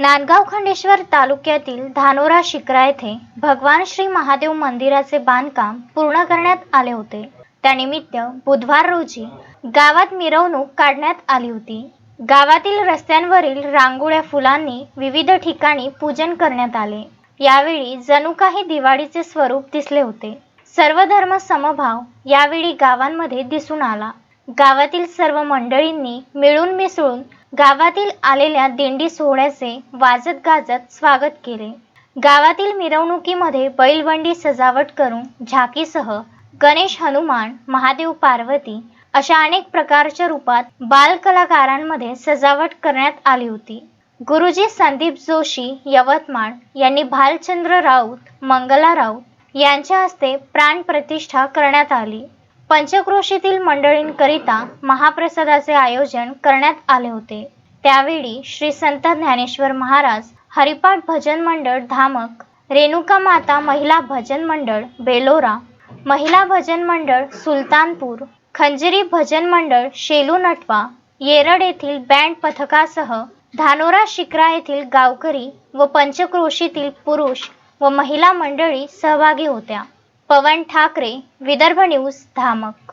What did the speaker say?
नांदगाव खंडेश्वर तालुक्यातील धानोरा शिकरा येथे भगवान श्री महादेव मंदिराचे बांधकाम पूर्ण करण्यात आले होते. त्यानिमित्त बुधवार रोजी गावात मिरवणूक काढण्यात आली होती. गावातील रस्त्यांवरील रांगोळ्या फुलांनी विविध ठिकाणी पूजन करण्यात आले. यावेळी जणू काही दिवाळीचे स्वरूप दिसले होते. सर्व धर्म समभाव यावेळी गावांमध्ये दिसून आला. गावातील सर्व मंडळींनी मिळून मिसळून गावातील आलेल्या दिंडी सोहळ्याचे वाजत गाजत स्वागत केले. गावातील मिरवणुकीमध्ये बैलबंडी सजावट करून झाकीसह गणेश हनुमान महादेव पार्वती अशा अनेक प्रकारच्या रूपात बाल कलाकारांमध्ये सजावट करण्यात आली होती. गुरुजी संदीप जोशी यवतमाळ यांनी भालचंद्र राऊत मंगला राऊत यांच्या हस्ते प्राण प्रतिष्ठा करण्यात आली. पंचक्रोशीतील मंडळींकरिता महाप्रसादाचे आयोजन करण्यात आले होते. त्यावेळी श्री संत ज्ञानेश्वर महाराज हरिपाठ भजन मंडळ धामक रेणुका माता महिला भजन मंडळ बेलोरा महिला भजन मंडळ सुलतानपूर खंजिरी भजन मंडळ शेलू नटवा येरड येथील बँड पथकासह धानोरा शिक्रा येथील गावकरी व पंचक्रोशीतील पुरुष व महिला मंडळी सहभागी होत्या. पवन ठाकरे विदर्भ न्यूज धामक.